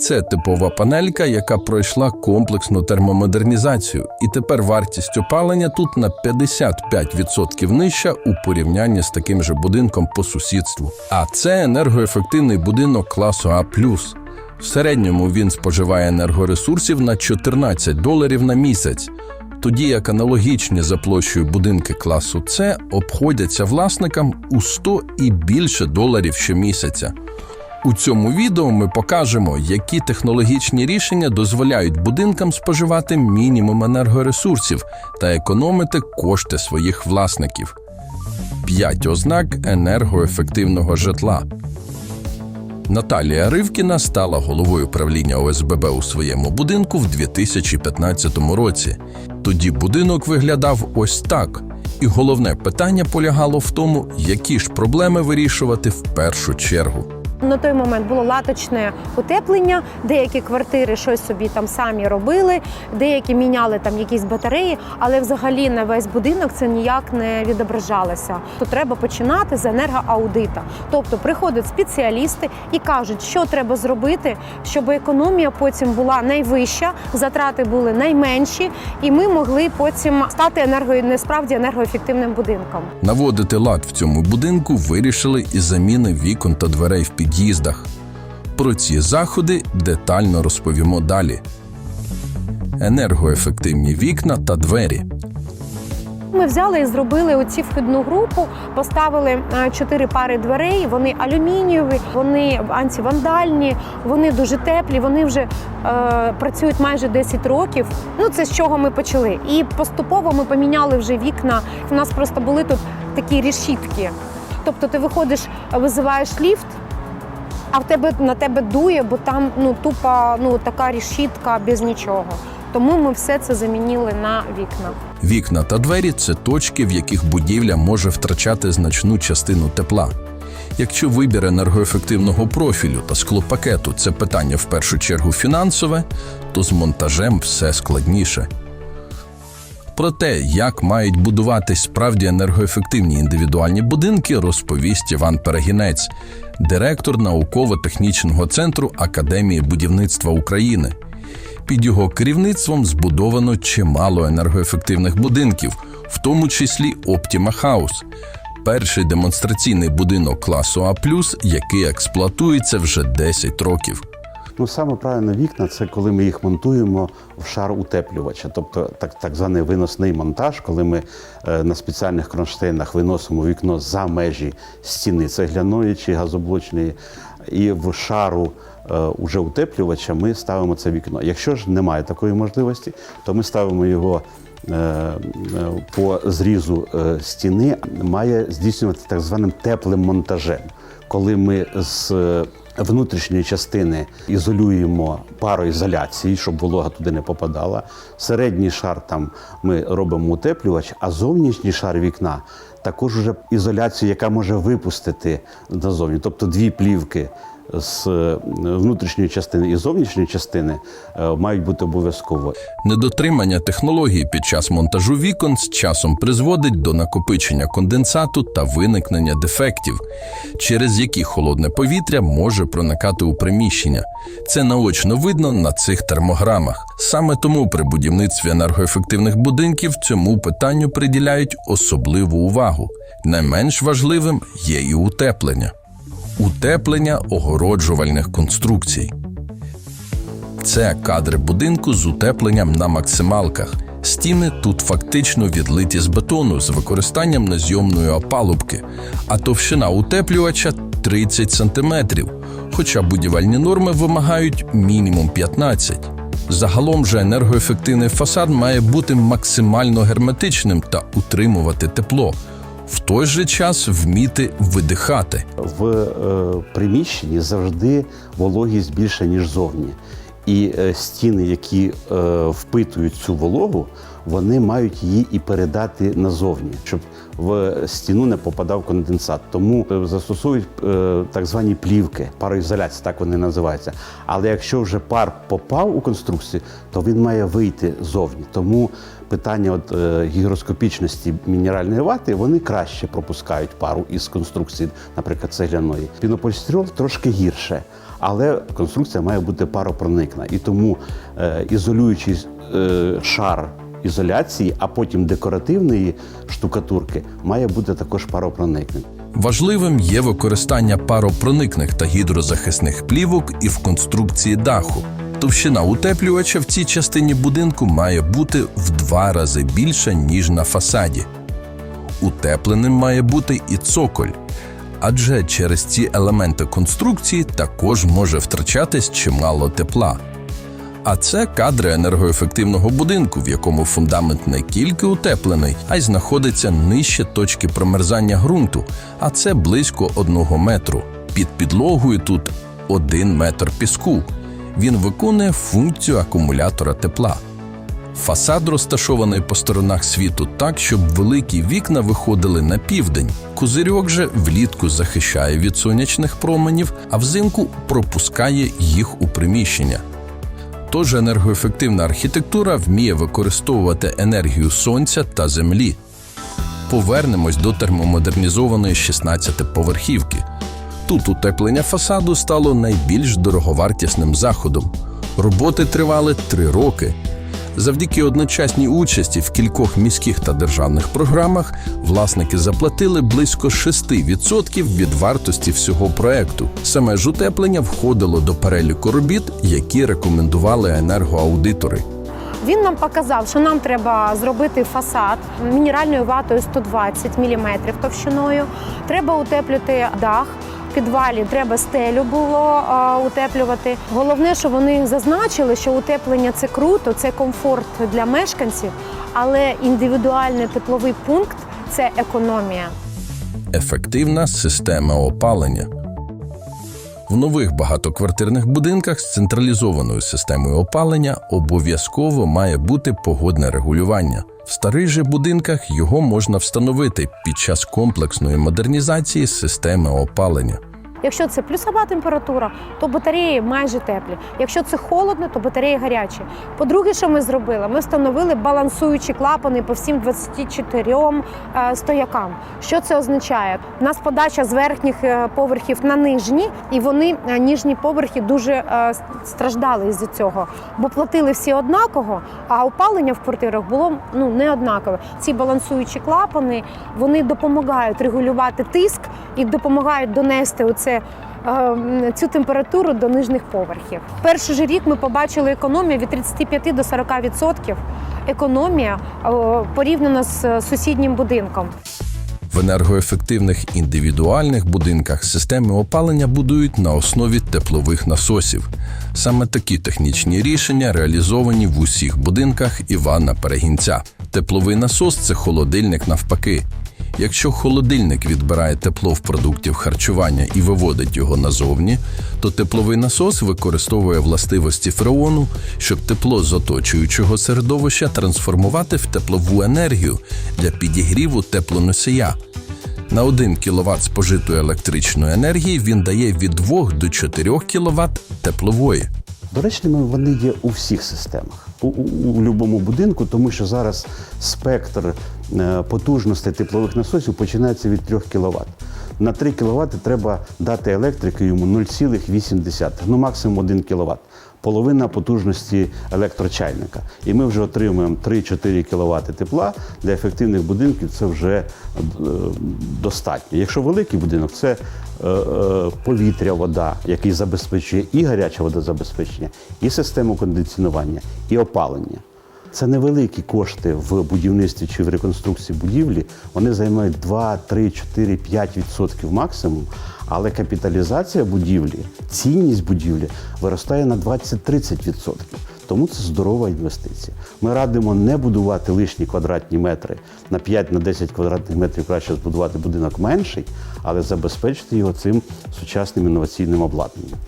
Це типова панелька, яка пройшла комплексну термомодернізацію, і тепер вартість опалення тут на 55% нижча у порівнянні з таким же будинком по сусідству. А це енергоефективний будинок класу А. В середньому він споживає енергоресурсів на 14 доларів на місяць, тоді як аналогічні за площею будинки класу С обходяться власникам у 100 і більше доларів щомісяця. У цьому відео ми покажемо, які технологічні рішення дозволяють будинкам споживати мінімум енергоресурсів та економити кошти своїх власників. 5 ознак енергоефективного житла. Наталія Ривкіна стала головою правління ОСББ у своєму будинку в 2015 році. Тоді будинок виглядав ось так. І головне питання полягало в тому, які ж проблеми вирішувати в першу чергу. На той момент було латочне утеплення. Деякі квартири щось собі там самі робили, деякі міняли там якісь батареї, але взагалі на весь будинок це ніяк не відображалося. То треба починати з енергоаудита. Тобто приходять спеціалісти і кажуть, що треба зробити, щоб економія потім була найвища, затрати були найменші, і ми могли потім стати енерго насправді енергоефективним будинком. Наводити лад в цьому будинку вирішили із заміни вікон та дверей в під'їздах. Про ці заходи детально розповімо далі. Енергоефективні вікна та двері. Ми взяли і зробили оці вхідну групу, поставили е, чотири пари дверей. Вони алюмінієві, вони антивандальні, вони дуже теплі. Вони вже е, працюють майже 10 років. Ну це з чого ми почали. І поступово ми поміняли вже вікна. У нас просто були тут такі решітки. Тобто, ти виходиш, визиваєш ліфт. А в тебе на тебе дує, бо там ну тупа ну така решітка без нічого. Тому ми все це замінили на вікна. Вікна та двері це точки, в яких будівля може втрачати значну частину тепла. Якщо вибір енергоефективного профілю та склопакету це питання в першу чергу фінансове, то з монтажем все складніше. Про те, як мають будуватись справді енергоефективні індивідуальні будинки, розповість Іван Перегінець, директор науково-технічного центру Академії будівництва України. Під його керівництвом збудовано чимало енергоефективних будинків, в тому числі Optima House – перший демонстраційний будинок класу А+, який експлуатується вже 10 років. Ну, саме правильно вікна це коли ми їх монтуємо в шар утеплювача, тобто так, так званий виносний монтаж, коли ми е, на спеціальних кронштейнах виносимо вікно за межі стіни цегляної чи газоблочної, і в шару е, уже утеплювача ми ставимо це вікно. Якщо ж немає такої можливості, то ми ставимо його. е, По зрізу стіни має здійснювати так званим теплим монтажем, коли ми з внутрішньої частини ізолюємо пароізоляції, щоб волога туди не попадала. Середній шар там ми робимо утеплювач, а зовнішній шар вікна також уже ізоляцію, яка може випустити назовні. Тобто дві плівки з е, внутрішньої частини і зовнішньої частини е, мають бути обов'язково. Недотримання технологій під час монтажу вікон з часом призводить до накопичення конденсату та виникнення дефектів, через які холодне повітря може проникати у приміщення. Це наочно видно на цих термограмах. Саме тому при будівництві енергоефективних будинків цьому питанню приділяють особливу увагу. Не менш важливим є і утеплення. Утеплення огороджувальних конструкцій. Це кадри будинку з утепленням на максималках. Стіни тут фактично відлиті з бетону з використанням незйомної опалубки, а товщина утеплювача 30 см, хоча будівельні норми вимагають мінімум 15. Загалом же енергоефективний фасад має бути максимально герметичним та утримувати тепло, в той же час вміти видихати. В е, приміщенні завжди вологість більше ніж зовні. І е, стіни, які е, впитують цю вологу, вони мають її і передати назовні, щоб в стіну не попадав конденсат. Тому е, застосовують е, так звані плівки, пароізоляція, так вони називаються. Але якщо вже пар попав у конструкцію, то він має вийти зовні. Тому питання от, гігроскопічності мінеральної вати вони краще пропускають пару із конструкції, наприклад, цегляної. Пінополістирол трошки гірше. Але конструкція має бути паропроникна. І тому е, ізолюючий е, шар ізоляції, а потім декоративної штукатурки має бути також паропроникним. Важливим є використання паропроникних та гідрозахисних плівок і в конструкції даху. Товщина утеплювача в цій частині будинку має бути в два рази більша, ніж на фасаді. Утепленим має бути і цоколь, адже через ці елементи конструкції також може втрачатись чимало тепла. А це кадри енергоефективного будинку, в якому фундамент не тільки утеплений, а й знаходиться нижче точки промерзання ґрунту, а це близько одного метру. Під підлогою тут один метр піску. Він виконує функцію акумулятора тепла. Фасад розташований по сторонах світу так, щоб великі вікна виходили на південь. Козирьок же влітку захищає від сонячних променів, а взимку пропускає їх у приміщення. Тож енергоефективна архітектура вміє використовувати енергію сонця та землі. Повернемось до термомодернізованої 16-поверхівки. Тут утеплення фасаду стало найбільш дороговартісним заходом. Роботи тривали три роки. Завдяки одночасній участі в кількох міських та державних програмах власники заплатили близько 6% від вартості всього проекту. Саме ж утеплення входило до переліку робіт, які рекомендували енергоаудитори. Він нам показав, що нам треба зробити фасад мінеральною ватою 120 мм товщиною. Треба утеплювати дах. Підвалі треба стелю було утеплювати. Головне, що вони зазначили, що утеплення це круто, це комфорт для мешканців, але індивідуальний тепловий пункт це економія. ефективна система опалення. В нових багатоквартирних будинках з централізованою системою опалення обов'язково має бути погодне регулювання. В старих же будинках його можна встановити під час комплексної модернізації системи опалення. Якщо це плюсова температура, то батареї майже теплі. Якщо це холодно, то батареї гарячі. По-друге, що ми зробили? Ми встановили балансуючі клапани по всім 24 е, стоякам. Що це означає? У нас подача з верхніх е, поверхів на нижні, і вони е, ніжні поверхи дуже страждали із цього, бо платили всі однаково, а опалення в квартирах було ну не однакове. Ці балансуючі клапани вони допомагають регулювати тиск і допомагають донести оце. Е, Цю температуру до нижніх поверхів. Перший же рік ми побачили економію від 35 до 40 відсотків. Економія е, порівняно з е, сусіднім будинком. В енергоефективних індивідуальних будинках системи опалення будують на основі теплових насосів. Саме такі технічні рішення реалізовані в усіх будинках Івана Перегінця. Тепловий насос це холодильник навпаки. Якщо холодильник відбирає тепло в продуктів харчування і виводить його назовні, то тепловий насос використовує властивості фреону, щоб тепло з оточуючого середовища трансформувати в теплову енергію для підігріву теплоносія. На 1 кВт спожитої електричної енергії він дає від 2 до 4 кВт теплової. Доречними вони є у всіх системах, у, у, у будь-якому будинку, тому що зараз спектр потужностей теплових насосів починається від 3 кВт. На 3 кВт треба дати електрики йому 0,8, ну максимум 1 кВт. Половина потужності електрочайника. І ми вже отримуємо 3-4 кВт тепла для ефективних будинків. Це вже е, достатньо. Якщо великий будинок, це е, е, повітря, вода, який забезпечує і гаряча водозабезпечення, і систему кондиціонування, і опалення. Це невеликі кошти в будівництві чи в реконструкції будівлі. Вони займають 2, 3, 4, 5 відсотків максимум. Але капіталізація будівлі, цінність будівлі виростає на 20-30 відсотків. Тому це здорова інвестиція. Ми радимо не будувати лишні квадратні метри на 5-10 квадратних метрів краще збудувати будинок менший, але забезпечити його цим сучасним інноваційним обладнанням.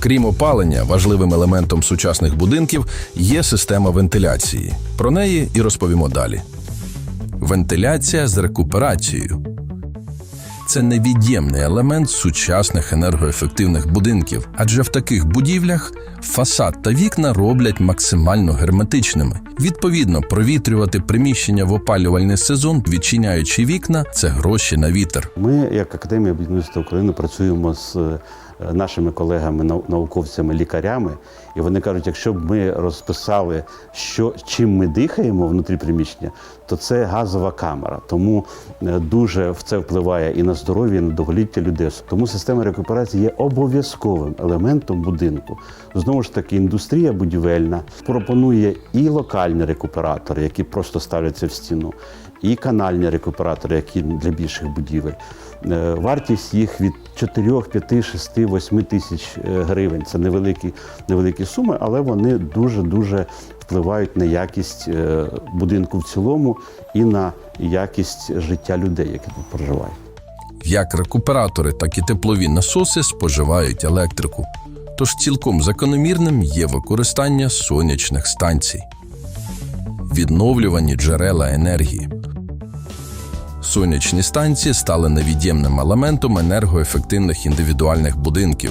Крім опалення, важливим елементом сучасних будинків є система вентиляції. Про неї і розповімо далі. Вентиляція з рекуперацією. Це невід'ємний елемент сучасних енергоефективних будинків, адже в таких будівлях фасад та вікна роблять максимально герметичними. Відповідно, провітрювати приміщення в опалювальний сезон, відчиняючи вікна, це гроші на вітер. Ми, як Академія будівництва України, працюємо з е, нашими колегами, науковцями, лікарями, і вони кажуть, якщо б ми розписали, що чим ми дихаємо внутрі приміщення, то це газова камера. Тому е, дуже в це впливає і на здоров'я, і на довголіття людей. Тому система рекуперації є обов'язковим елементом будинку. Знову ж таки, індустрія будівельна пропонує і локальні рекуператори, які просто ставляться в стіну, і канальні рекуператори, які для більших будівель. Е, Вартість їх від 4, 5, 6, 8 тисяч е, гривень. Це невеликі, невеликі суми, але вони дуже-дуже впливають на якість е, будинку в цілому і на якість життя людей, які тут проживають. Як рекуператори, так і теплові насоси споживають електрику. Тож цілком закономірним є використання сонячних станцій, відновлювані джерела енергії. Сонячні станції стали невід'ємним елементом енергоефективних індивідуальних будинків.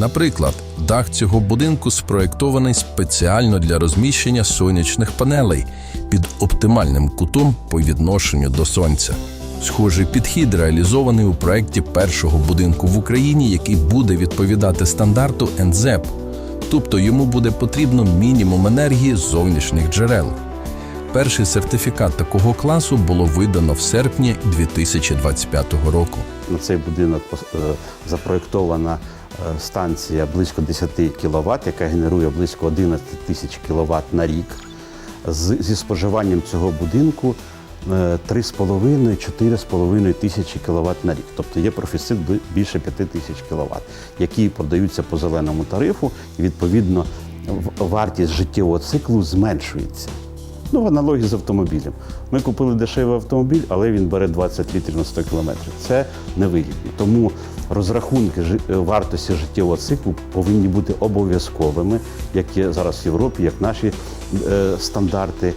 Наприклад, дах цього будинку спроєктований спеціально для розміщення сонячних панелей під оптимальним кутом по відношенню до сонця. Схожий підхід реалізований у проєкті першого будинку в Україні, який буде відповідати стандарту НЗЕП, тобто йому буде потрібно мінімум енергії з зовнішніх джерел. Перший сертифікат такого класу було видано в серпні 2025 року. На цей будинок е, запроєктована е, станція близько 10 кВт, яка генерує близько 11 тисяч кВт на рік. Зі споживанням цього будинку е, 3,5-4,5 тисячі кВт на рік. Тобто є профіцит більше 5 тисяч кВт, які продаються по зеленому тарифу, і відповідно вартість життєвого циклу зменшується. Ну, в аналогії з автомобілем. Ми купили дешевий автомобіль, але він бере 20 літрів на 100 кілометрів. Це невигідно. Тому розрахунки е, вартості життєвого циклу повинні бути обов'язковими, як є зараз в Європі, як наші е, стандарти.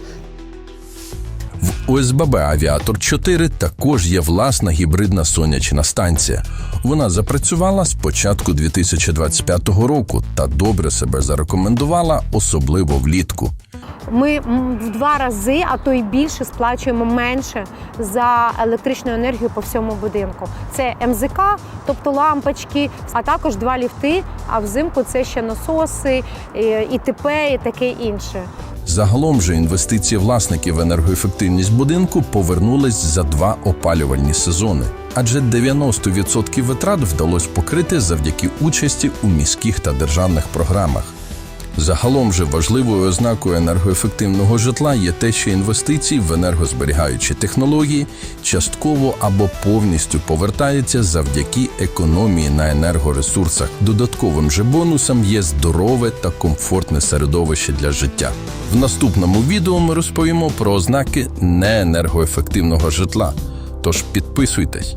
В ОСББ Авіатор 4 також є власна гібридна сонячна станція. Вона запрацювала з початку 2025 року та добре себе зарекомендувала, особливо влітку. Ми в два рази, а то й більше, сплачуємо менше за електричну енергію по всьому будинку. Це МЗК, тобто лампочки, а також два ліфти. А взимку це ще насоси, ІТП і таке інше. Загалом же інвестиції власників в енергоефективність будинку повернулись за два опалювальні сезони, адже 90% витрат вдалося покрити завдяки участі у міських та державних програмах. Загалом же важливою ознакою енергоефективного житла є те, що інвестиції в енергозберігаючі технології частково або повністю повертаються завдяки економії на енергоресурсах. Додатковим же бонусом є здорове та комфортне середовище для життя. В наступному відео ми розповімо про ознаки неенергоефективного житла. Тож підписуйтесь.